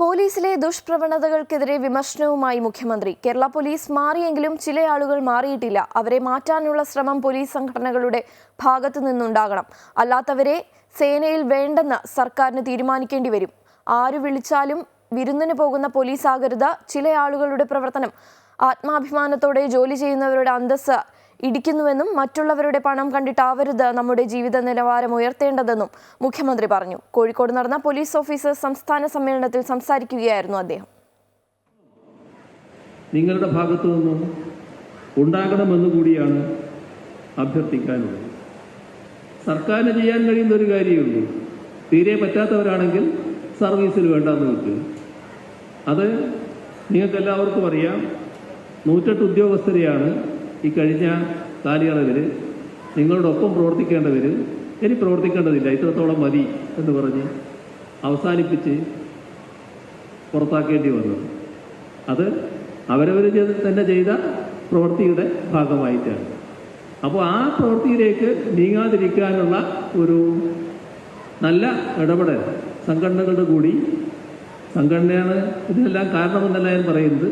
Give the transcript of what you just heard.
പോലീസിലെ ദുഷ്പ്രവണതകൾക്കെതിരെ വിമർശനവുമായി മുഖ്യമന്ത്രി. കേരള പോലീസ് മാറിയെങ്കിലും ചില ആളുകൾ മാറിയിട്ടില്ല. അവരെ മാറ്റാനുള്ള ശ്രമം പോലീസ് സംഘടനകളുടെ ഭാഗത്തു നിന്നുണ്ടാകണം. അല്ലാത്തവരെ സേനയിൽ വേണ്ടെന്ന് സർക്കാരിന് തീരുമാനിക്കേണ്ടി വരും. ആരു വിളിച്ചാലും വിരുന്നിന് പോകുന്ന പോലീസ് ആകരുത് ചില ആളുകളുടെ പ്രവർത്തനം ആത്മാഭിമാനത്തോടെ ജോലി ചെയ്യുന്നവരുടെ അന്തസ്സ് ഇടിക്കുന്നുവെന്നും മറ്റുള്ളവരുടെ പണം കണ്ടിട്ടാവരുത് നമ്മുടെ ജീവിത നിലവാരം ഉയർത്തേണ്ടതെന്നും മുഖ്യമന്ത്രി പറഞ്ഞു. കോഴിക്കോട് നടന്ന പോലീസ് ഓഫീസേഴ്സ് സംസ്ഥാന സമ്മേളനത്തിൽ സംസാരിക്കുകയായിരുന്നു അദ്ദേഹം. നിങ്ങളുടെ ഭാഗത്തു നിന്നും ഉണ്ടാകണമെന്ന് കൂടിയാണ് അഭ്യർത്ഥിക്കാനുള്ളത്. സർക്കാരിന് ചെയ്യാൻ കഴിയുന്ന ഒരു കാര്യമുള്ളൂ. തീരെ പറ്റാത്തവരാണെങ്കിൽ സർവീസിൽ വേണ്ടെന്ന് വെക്കുക അത് നിങ്ങൾക്കെല്ലാവർക്കും അറിയാം. നൂറ്റെട്ട് ഉദ്യോഗസ്ഥരെയാണ് ഈ കഴിഞ്ഞ കാലയളവിൽ നിങ്ങളോടൊപ്പം പ്രവർത്തിക്കേണ്ടവർ ഇനി പ്രവർത്തിക്കേണ്ടതില്ല. ഇത്രത്തോളം മതി എന്ന് പറഞ്ഞ് അവസാനിപ്പിച്ച് പുറത്താക്കേണ്ടി വന്നു അത് അവരവർ തന്നെ ചെയ്ത പ്രവൃത്തിയുടെ ഭാഗമായിട്ടാണ്. അപ്പോൾ ആ പ്രവൃത്തിയിലേക്ക് നീങ്ങാതിരിക്കാനുള്ള ഒരു നല്ല ഇടപെടൽ സംഘടനകളുടെ കൂടി സംഘടനയാണ് ഇതിനെല്ലാം കാരണമെന്നല്ല ഞാൻ പറയുന്നത്.